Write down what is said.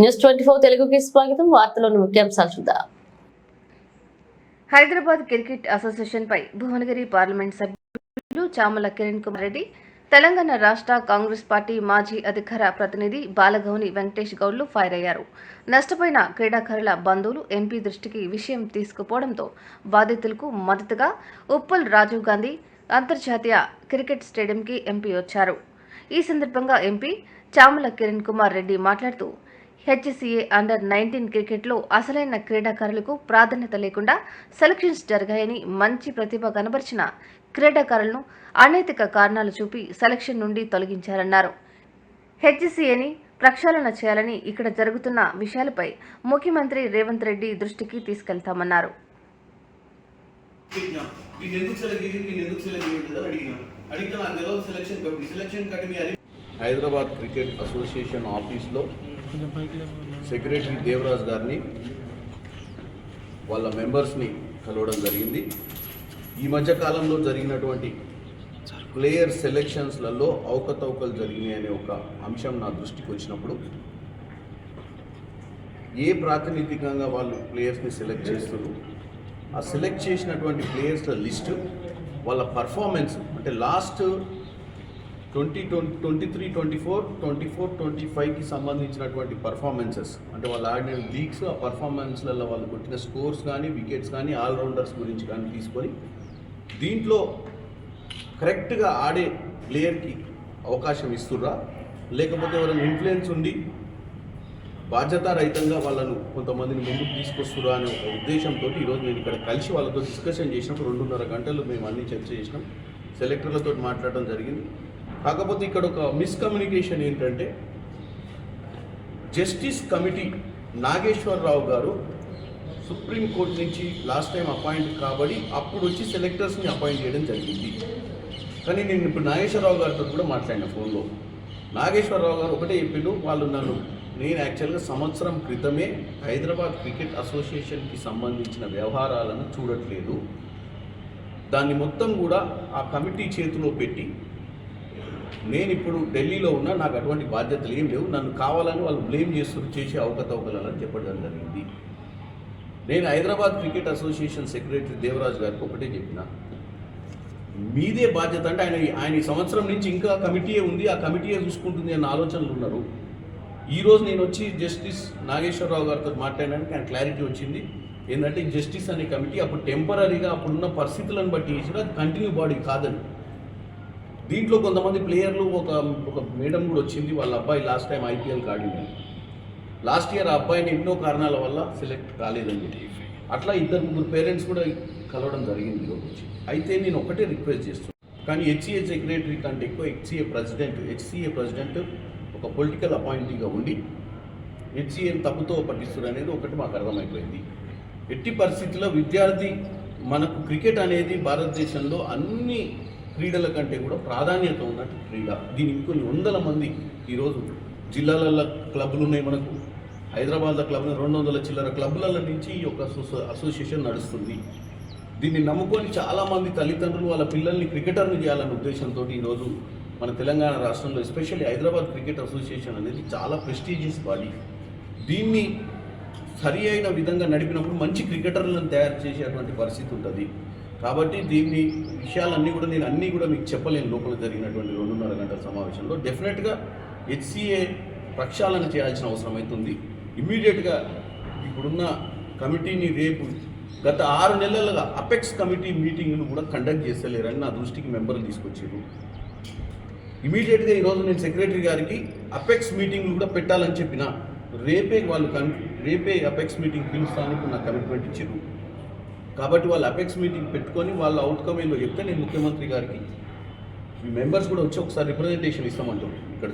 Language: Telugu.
న్యూస్ ట్వంటీ ఫోర్ తెలుగుకి స్వాగతం. వార్తలోని ముఖ్యాంశాలు చూద్దాం. హైదరాబాద్ క్రికెట్ అసోసియేషన్ పై భువనగిరి పార్లమెంట్ సభ్యులు చామల కిరణ్ కుమార్ రెడ్డి తెలంగాణ రాష్ట్ర కాంగ్రెస్ పార్టీ మాజీ అధికార ప్రతినిధి బాలగౌని వెంకటేష్ గౌడ్లు ఫైర్ అయ్యారు. నష్టపోయిన క్రీడాకారుల బంధువులు ఎంపీ దృష్టికి విషయం తీసుకుపోవడంతో బాధితులకు మద్దతుగా ఉప్పల్ రాజీవ్ గాంధీ అంతర్జాతీయ క్రికెట్ స్టేడియంకి ఎంపీ వచ్చారు. ఈ సందర్భంగా ఎంపీ చామల కిరణ్ కుమార్ రెడ్డి మాట్లాడుతూ హెచ్సిఏ అండర్ నైన్టీన్ క్రికెట్లో అసలైన క్రీడాకారులకు ప్రాధాన్యత లేకుండా సెలక్షన్స్ జరిగాయని మంచి ప్రతిభ కనబరిచిన క్రీడాకారులను అనైతిక కారణాలు చూపి సెలక్షన్ నుండి తొలగించారన్నారు. హెచ్సిఏని ప్రక్షాళన చేయాలని ఇక్కడ జరుగుతున్న విషయాలపై ముఖ్యమంత్రి రేవంత్ రెడ్డి దృష్టికి తీసుకెళ్తామన్నారు. హైదరాబాద్ క్రికెట్ అసోసియేషన్ ఆఫీస్లో సెక్రటరీ దేవరాజ్ గారిని వాళ్ళ మెంబర్స్ని కలవడం జరిగింది. ఈ మధ్య కాలంలో జరిగినటువంటి ప్లేయర్ సెలెక్షన్స్లలో అవకతవకలు జరిగినాయి అనే ఒక అంశం నా దృష్టికి వచ్చినప్పుడు ఏ ప్రాతినిధికంగా వాళ్ళు ప్లేయర్స్ని సెలెక్ట్ చేస్తున్నారు? ఆ సెలెక్ట్ చేసినటువంటి ప్లేయర్స్ల లిస్టు వాళ్ళ పర్ఫార్మెన్స్ అంటే last twenty twenty twenty three twenty four twenty four twenty ఫైవ్కి సంబంధించినటువంటి పర్ఫార్మెన్సెస్ అంటే వాళ్ళు ఆడిన లీగ్స్ ఆ పర్ఫార్మెన్స్లలో వాళ్ళు కొట్టిన స్కోర్స్ కానీ వికెట్స్ కానీ ఆల్రౌండర్స్ గురించి కానీ తీసుకొని దీంట్లో కరెక్ట్గా ఆడే ప్లేయర్కి అవకాశం ఇస్తుర్రా? లేకపోతే ఎవరైనా ఇన్ఫ్లుయెన్స్ ఉండి బాధ్యతారహితంగా వాళ్ళను కొంతమందిని ముందుకు తీసుకొస్తురా అనే ఒక ఉద్దేశంతో ఈరోజు నేను ఇక్కడ కలిసి వాళ్ళతో డిస్కషన్ చేసినప్పుడు రెండున్నర గంటలు మేము అన్ని చర్చ చేసినాం. సెలెక్టర్లతో మాట్లాడడం జరిగింది. కాకపోతే ఇక్కడ ఒక మిస్కమ్యూనికేషన్ ఏంటంటే జస్టిస్ కమిటీ నాగేశ్వరరావు గారు సుప్రీంకోర్టు నుంచి లాస్ట్ టైం అపాయింట్ కాబడి అప్పుడు వచ్చి సెలెక్టర్స్ని అపాయింట్ చేయడం జరిగింది. కానీ నేను ఇప్పుడు నాగేశ్వరరావు గారితో కూడా మాట్లాడిన ఫోన్లో. నాగేశ్వరరావు గారు ఒకటే చెప్పిండు వాళ్ళు నన్ను నేను యాక్చువల్గా సంవత్సరం క్రితమే హైదరాబాద్ క్రికెట్ అసోసియేషన్కి సంబంధించిన వ్యవహారాలను చూడట్లేదు. దాన్ని మొత్తం కూడా ఆ కమిటీ చేతిలో పెట్టి నేను ఇప్పుడు ఢిల్లీలో ఉన్నా నాకు అటువంటి బాధ్యతలు ఏం లేవు. నన్ను కావాలని వాళ్ళు బ్లేమ్ చేస్తున్న చేసే అవకతవకలని చెప్పడం జరిగింది. నేను Hyderabad cricket association secretary Devaraju గారికి ఒకటే చెప్పిన. మీదే బాధ్యత అంటే ఆయన ఆయన ఈ సంవత్సరం నుంచి ఇంకా కమిటీయే ఉంది. ఆ కమిటీయే చూసుకుంటుంది అన్న ఆలోచనలు ఉన్నారు. ఈరోజు నేను వచ్చి జస్టిస్ నాగేశ్వరరావు గారితో మాట్లాడడానికి ఆయన క్లారిటీ వచ్చింది. ఏంటంటే జస్టిస్ అనే కమిటీ అప్పుడు టెంపరీగా అప్పుడున్న పరిస్థితులను బట్టి చేసిన అది కంటిన్యూ బాడీ కాదని. దీంట్లో కొంతమంది ప్లేయర్లు ఒక ఒక మేడం కూడా వచ్చింది వాళ్ళ అబ్బాయి లాస్ట్ టైం ఐపీఎల్ ఆడింది లాస్ట్ ఇయర్ ఆ అబ్బాయిని ఎన్నో కారణాల వల్ల సెలెక్ట్ కాలేదని అట్లా ఇద్దరు ముగ్గురు పేరెంట్స్ కూడా కలవడం జరిగింది ఈరోజు వచ్చి అయితే నేను ఒకటే రిక్వెస్ట్ చేస్తున్నాను కానీ హెచ్సిఏ సెక్రటరీ కంటే ఎక్కువ హెచ్సిఏ ప్రెసిడెంట్ హెచ్సిఏ ప్రెసిడెంట్ ఒక పొలిటికల్ అపాయింటీగా ఉండి హెచ్సిఏని తప్పుతో పట్టిస్తారు అనేది ఒకటి మాకు అర్థమైపోయింది. ఎట్టి పరిస్థితుల్లో విద్యార్థి మనకు క్రికెట్ అనేది భారతదేశంలో అన్ని క్రీడల కంటే కూడా ప్రాధాన్యత ఉన్నట్టు క్రీడ. దీనికి కొన్ని వందల మంది ఈరోజు జిల్లాలలో క్లబ్లు ఉన్నాయి మనకు. హైదరాబాద్లో క్లబ్ రెండు వందల చిల్లర క్లబ్ల నుంచి ఈ యొక్క అసోసియేషన్ నడుస్తుంది. దీన్ని నమ్ముకొని చాలామంది తల్లిదండ్రులు వాళ్ళ పిల్లల్ని క్రికెటర్ని చేయాలనే ఉద్దేశంతో ఈరోజు మన తెలంగాణ రాష్ట్రంలో ఎస్పెషల్లీ హైదరాబాద్ క్రికెట్ అసోసియేషన్ అనేది చాలా ప్రెస్టీజియస్ బాడీ. దీన్ని సరి అయిన విధంగా నడిపినప్పుడు మంచి క్రికెటర్లను తయారు చేసేటువంటి పరిస్థితి ఉంటుంది. కాబట్టి దీన్ని విషయాలన్నీ కూడా నేను అన్నీ కూడా మీకు చెప్పలేను లోపల జరిగినటువంటి రెండున్నర గంటల సమావేశంలో. డెఫినెట్గా హెచ్సిఏ ప్రక్షాళన చేయాల్సిన అవసరం అవుతుంది. ఇమ్మీడియట్గా ఇప్పుడున్న కమిటీని రేపు గత ఆరు నెలలుగా అపెక్స్ కమిటీ మీటింగ్ను కూడా కండక్ట్ చేస్తలేరని నా దృష్టికి మెంబర్లు తీసుకొచ్చారు. ఇమీడియట్గా ఈరోజు నేను సెక్రటరీ గారికి అపెక్స్ మీటింగ్లు కూడా పెట్టాలని చెప్పిన రేపే వాళ్ళు కన్ రేపే అపెక్స్ మీటింగ్ పిలుస్తానికి నాకు కమిట్మెంట్ ఇచ్చారు. కాబట్టి వాళ్ళు అపెక్స్ మీటింగ్ పెట్టుకొని వాళ్ళ అవుట్కమ్ ఏందో చెప్తే నేను ముఖ్యమంత్రి గారికి మీ మెంబర్స్ కూడా వచ్చి ఒకసారి రిప్రజెంటేషన్ ఇస్తామంటారు ఇక్కడ